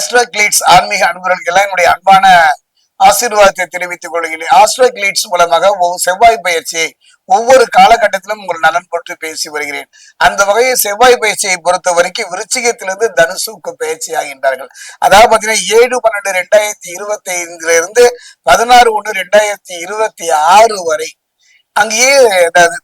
Astro கிளீட்ஸ் ஆன்மீக அன்பர்களுக்கு எல்லாம் என்னுடைய அன்பான ஆசீர்வாதத்தை தெரிவித்துக் கொள்கிறேன். ஆஸ்ட்ரோ கிளீட்ஸ் மூலமாக செவ்வாய் பயிற்சியை ஒவ்வொரு காலகட்டத்திலும் உங்கள் நலன் பற்றி பேசி வருகிறேன். அந்த வகையில் செவ்வாய் பயிற்சியை பொறுத்த வரைக்கும் விருச்சிகத்திலிருந்து தனுசுக்கு பயிற்சி ஆகின்றார்கள். அதாவது பாத்தீங்கன்னா ஏழு பன்னெண்டு ரெண்டாயிரத்தி இருபத்தி ஐந்துல இருந்து பதினாறு ஒண்ணு ரெண்டாயிரத்தி இருபத்தி ஆறு வரை அங்கேயே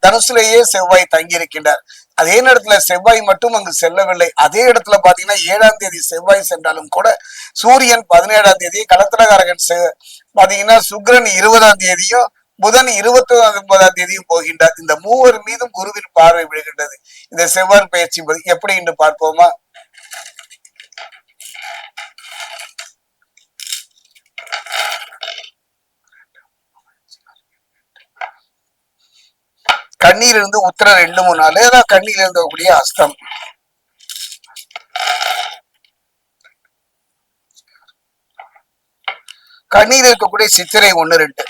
தனுசுலேயே செவ்வாய் தங்கியிருக்கின்றார். அதே நேரத்துல செவ்வாய் மட்டும் அங்கு செல்லவில்லை. அதே இடத்துல பாத்தீங்கன்னா ஏழாம் தேதி செவ்வாய் சென்றாலும் கூட சூரியன் பதினேழாம் தேதி கலத்திரகாரகன் செ- பாத்தீங்கன்னா சுக்கிரன் இருபதாம் தேதியும் புதன் இருபத்தி ஒன்பதாம் தேதியும் போகின்றார். இந்த மூவர் மீதும் குருவின் பார்வை விழுகின்றது. இந்த செவ்வாய் பயிற்சி எப்படி என்று பார்ப்போமா? கண்ணீர் இருந்து உத்தர ரெண்டு மூணு நாள் அதான் கண்ணியில இருக்கக்கூடிய அஸ்தம். கண்ணீர் இருக்கக்கூடிய சித்திரை ஒன்னு ரெண்டு.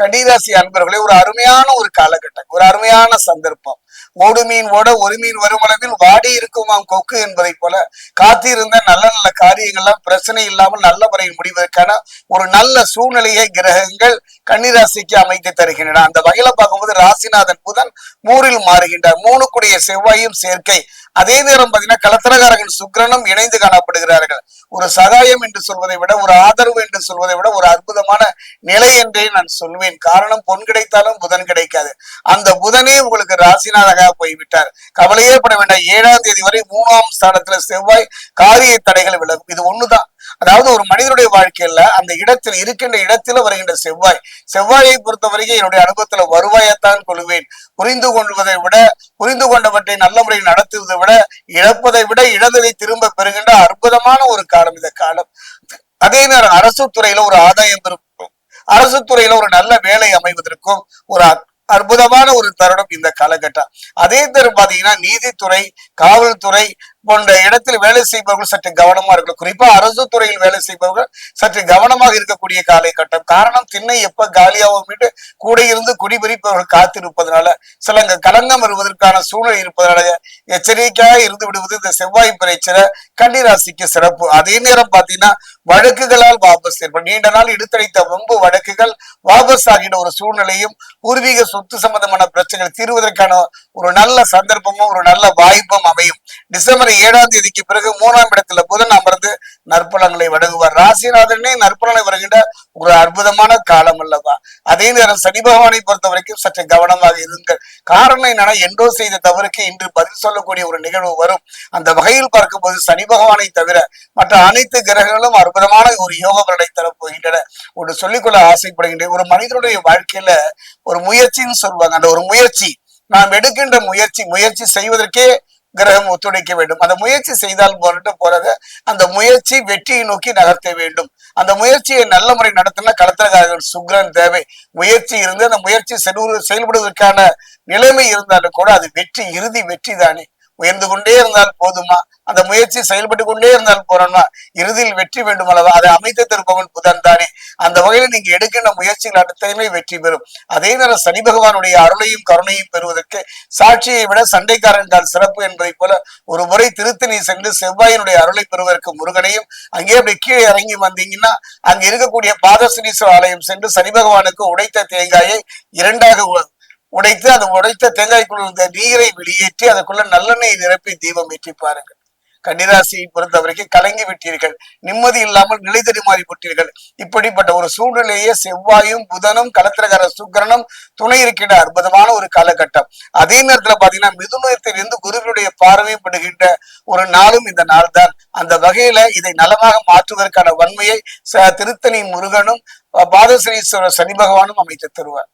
கன்னிராசி அன்பர்களே ஒரு அருமையான ஒரு காலகட்டம் ஒரு அருமையான சந்தர்ப்பம். ஓடு மீன் ஓட ஒரு மீன் வரும் அளவில் வாடி இருக்குமாம் கொக்கு என்பதை போல காத்திருந்த நல்ல நல்ல காரியங்கள்லாம் பிரச்சனை இல்லாமல் நல்ல முறையில் முடிவதற்கான ஒரு நல்ல சூழ்நிலையை கிரகங்கள் கன்னிராசிக்கு அமைத்து தருகின்றன. அந்த வகையில பார்க்கும்போது ராசிநாதன் புதன் மூரில் மாறுகின்றார். மூணுக்குடைய செவ்வாயும் சேர்க்கை. அதே நேரம் பார்த்தீங்கன்னா கலத்திரகாரகன் சுக்கிரனும் இணைந்து காணப்படுகிறார்கள். ஒரு சகாயம் என்று சொல்வதை விட ஒரு ஆதரவு என்று சொல்வதை விட ஒரு அற்புதமான நிலை என்றே நான் சொல்வேன். காரணம் பொன் கிடைத்தாலும் புதன் கிடைக்காது. அந்த புதனே உங்களுக்கு ராசிநாதக போய்விட்டார். கவலையே பட வேண்டாம். ஏழாம் தேதி வரை மூணாம் ஸ்தானத்துல செவ்வாய் காரிய தடைகள் விலகும். இது ஒண்ணுதான். அதாவது ஒரு மனிதனுடைய வாழ்க்கையில அந்த இடத்தில் இருக்கின்ற இடத்துல வருகின்ற செவ்வாய். செவ்வாயை பொறுத்த வரைக்கும் என்னுடைய அனுபவத்துல வருவாயத்தான் கொள்வேன். புரிந்து கொள்வதை விட புரிந்து கொண்டவற்றை நல்ல முறையில் நடத்துவதை விட இழப்பதை விட இழந்ததை திரும்ப பெறுகின்ற அற்புதமான ஒரு காலம் இந்த காலம். அதே நேரம் அரசு துறையில ஒரு ஆதாயம் இருக்கும். அரசு துறையில ஒரு நல்ல வேலை அமைவதற்கும் ஒரு அற்புதமான ஒரு தருணம் இந்த காலகட்டம். அதே நேரம் பாத்தீங்கன்னா நீதித்துறை காவல்துறை போன்ற இடத்தில் வேலை செய்பவர்கள் சற்று கவனமா இருக்கணும். குறிப்பா அரசு துறையில் வேலை செய்பவர்கள் சற்று கவனமாக இருக்கக்கூடிய காலகட்டம். காரணம் திண்ணை எப்ப காலியாகும் கூட இருந்து குடிபிரிப்பவர்கள் காத்திருப்பதனால சில அங்க களங்கம் வருவதற்கான சூழ்நிலை இருப்பதனால எச்சரிக்கையாக இருந்து விடுவது இந்த செவ்வாய் பிரச்சனை கன்னிராசிக்கு சிறப்பு. அதே நேரம் பாத்தீங்கன்னா வழக்குகளால் வாபஸ் ஏற்படும் நீண்ட நாள் எடுத்தடைத்த வம்பு வழக்குகள் வாபஸ் ஆகின்ற ஒரு சூழ்நிலையும் பூர்வீக சொத்து சம்பந்தமான பிரச்சனைகள் தீர்வதற்கான ஒரு நல்ல சந்தர்ப்பமும் ஒரு நல்ல வாய்ப்பும் அமையும். டிசம்பர் ஏழாம் தேதிக்கு பிறகு மூணாம் இடத்துல புதன் அமர்ந்து நற்பலன்களை வழங்குவார். ராசிநாதனே நற்பலனை வருகின்ற ஒரு அற்புதமான காலம் அல்லவா? அதே நேரம் சனி பகவானை பொறுத்த வரைக்கும் சற்று கவனமாக இருங்கள். காரணம் என்னன்னா என்றோ செய்த தவறுக்கு இன்று பதில் சொல்லக்கூடிய ஒரு நிகழ்வு வரும். அந்த வகையில் பார்க்கும்போது சனி பகவானை தவிர மற்ற அனைத்து கிரகங்களும் அற்புதமான ஒரு யோக பலனை தரப்போகின்றன ஒன்று சொல்லிக்கொள்ள ஆசைப்படுகின்றேன் ஒரு மனிதனுடைய வாழ்க்கையில ஒரு முயற்சின்னு சொல்லுவாங்க. அந்த ஒரு முயற்சி நாம் எடுக்கின்ற முயற்சி முயற்சி செய்வதற்கே கிரகம் ஒத்துழைக்க வேண்டும். அந்த முயற்சி செய்தால் போட்டு போறது அந்த முயற்சி வெற்றியை நோக்கி நகர்த்த வேண்டும். அந்த முயற்சியை நல்ல முறை நடத்தினா களத்திரகாரர்கள் சுக்ரன் தேவை. முயற்சி இருந்து அந்த முயற்சி செல்வ செயல்படுவதற்கான நிலைமை இருந்தாலும் கூட அது வெற்றி இறுதி வெற்றி தானே. உயர்ந்து கொண்டே இருந்தால் போதுமா? அந்த முயற்சி செயல்பட்டு கொண்டே இருந்தால் போறோம்னா இறுதியில் வெற்றி வேண்டும் அல்லவா? அதை அமைத்து திருப்பவன் புதன் தானே அந்த வகையில நீங்க எடுக்கின்ற முயற்சிகள் அடுத்ததுமே வெற்றி பெறும். அதே நேரம் சனி பகவானுடைய அருளையும் கருணையும் பெறுவதற்கு சாட்சியை விட சண்டைக்காரன் தான் சிறப்பு என்பதை போல ஒரு முறை திருத்தணி சென்று செவ்வாயினுடைய அருளை பெறுவதற்கு முருகனையும் அங்கே அப்படி கீழே இறங்கி வந்தீங்கன்னா அங்க இருக்கக்கூடிய பாதசனீஸ்வரர் ஆலயம் சென்று சனி பகவானுக்கு உடைத்த தேங்காயை இரண்டாக உடைத்து அது உடைத்த தேங்காய்க்குள்ள இருந்த நீரை வெளியேற்றி அதுக்குள்ள நல்லெண்ணெய் நிரப்பி தீபம் ஏற்றி பாருங்கள். கன்னிராசியை பொறுத்த வரைக்கும் கலங்கி விட்டீர்கள். நிம்மதி இல்லாமல் நிலை தடுமாறி போட்டீர்கள். இப்படிப்பட்ட ஒரு சூழ்நிலையே செவ்வாயும் புதனும் கலத்திரகார சுக்கிரனும் துணை இருக்கின்ற அற்புதமான ஒரு காலகட்டம். அதே நேரத்துல பாத்தீங்கன்னா மிதுமயத்திலிருந்து இருந்து குருவினுடைய பார்வையும் படுகின்ற ஒரு நாளும் இந்த நாள் தான் அந்த வகையில இதை நலமாக மாற்றுவதற்கான வன்மையை ச- திருத்தணி முருகனும் பாதசனீஸ்வரர் சனி பகவானும் அமைத்து தருவார்.